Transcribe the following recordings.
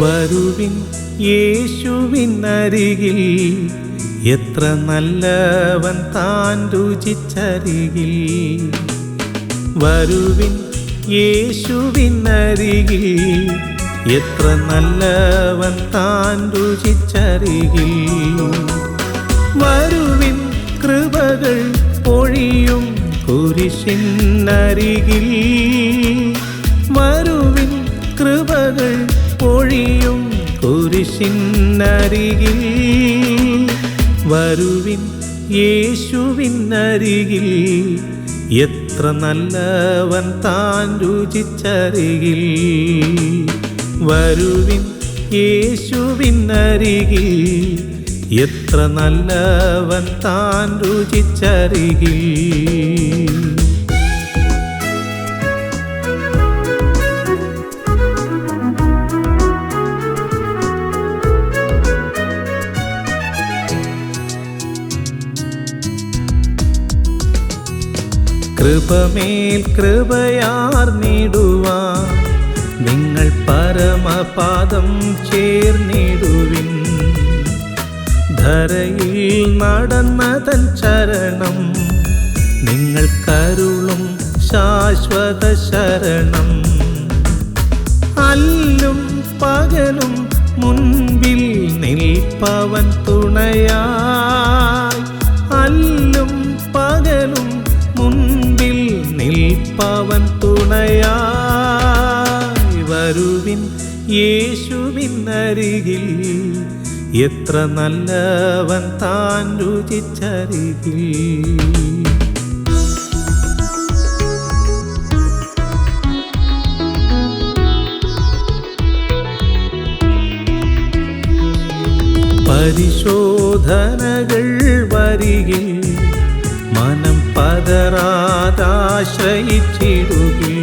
വരുവിൻ യേശുവിൻ അരികിൽ എത്ര നല്ലവൻ താൻ രുചിച്ചരികിൽ. വരുവിൻ യേശുവിൻ അരികിൽ എത്ര നല്ലവൻ താൻ രുചിച്ചരികിൽ. വരുവിൻ കൃപകൾ പൊഴിയും കുരിശിനരികിൽ. പൊഴിയും കുരിശിനരികിൽ വരുവിൻ യേശുവിനരികിൽ എത്ര നല്ലവൻ താൻ രുചിച്ചരികിൽ. വരുവിൻ യേശുവിനരികിൽ എത്ര നല്ലവൻ താൻ രുചിച്ചരികിൽ. കൃപമേൽ കൃപയാർന്നിടുവാൻ നിങ്ങൾ പരമപാദം ചേർന്നിടുവിൻ. ധരയിൽ നടന്ന തൻ ചരണം നിങ്ങൾ കരുളും ശാശ്വത ശരണം. അല്ലും പകലും മുൻപിൽ നിൽപ്പവൻ തുണയായി നിൽപ്പവൻ തുണയായി വരുവിൻ യേശുവിൻ അരികിൽ. എത്ര നല്ലവൻ താൻ രുചിച്ചരികിൽ. പരിശോധനകൾ വരികിൽ മനം പതറാതാശ്രയിച്ചിടുകിൽ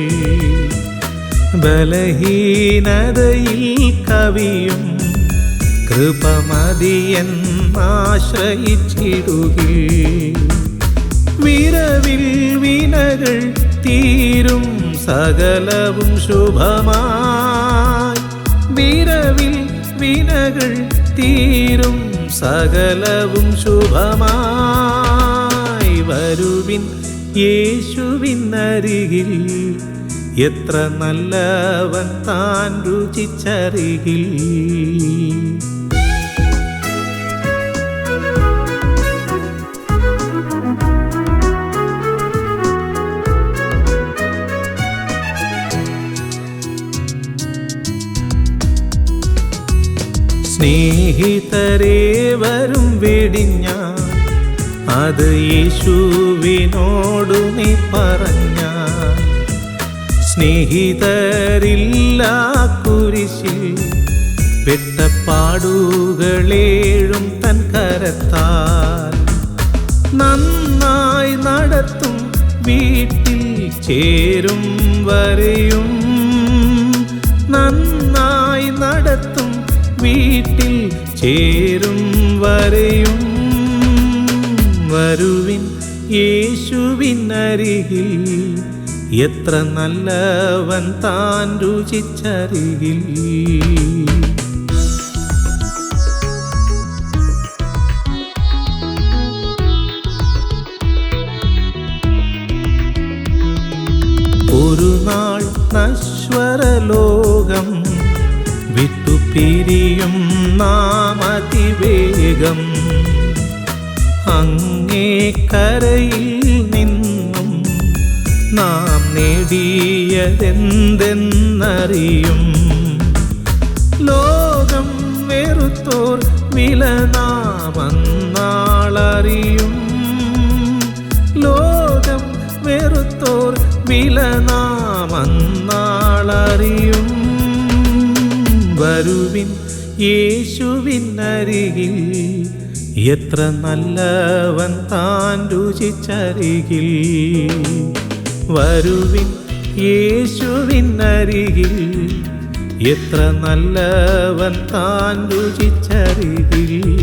ബലഹീനതയിൽ കവിയും കൃപമതിയൻ ആശ്രയിച്ചിടുകിൽ വിരവിൽ വിനകൾ തീരും സകലവും ശുഭമായി. വിരവിൽ വിനകൾ തീരും സകലവും ശുഭമായി. വരുവിൻ യേശുവിൻ അരികിൽ എത്ര നല്ലവൻ താൻ രുചിച്ചരികിൽ സ്നേഹിതരേ വരും വെടിഞ്ഞ അത് യേശുവിനോടു നീ പറഞ്ഞ സ്നേഹിതരില്ല കുരിശിൽ പെട്ടപ്പാടുകളേഴും തൻ കരത്താൽ. നന്നായി നടത്തും വീട്ടിൽ ചേരും വരെയും. നന്നായി നടത്തും വീട്ടിൽ ചേരും വരെയും. വരുവിൻ യേശുവിൻ അരികിൽ എത്ര നല്ലവൻ താൻ രുചിച്ചരികിൽ. ഒരു നാൾ നശ്വര ലോകം വിട്ടുപിരിയും നാം അതിവേഗം. അങ്ങേ കരയിൽ നിന്നും നാം നേടിയതെന്തെന്നറിയും. ലോകം വെറുത്തോർ വില നാമന്നാളറിയും ലോകം വെറുത്തോർ വില നാമന്നാളറിയും വരുവിൻ യേശുവിൻ അരികിൽ എത്ര നല്ലവൻ താൻ രുചിച്ചരികിൽ. വരുവിൻ യേശുവിൻ അരികിൽ. എത്ര നല്ലവൻ താൻ രുചിച്ചരികിൽ.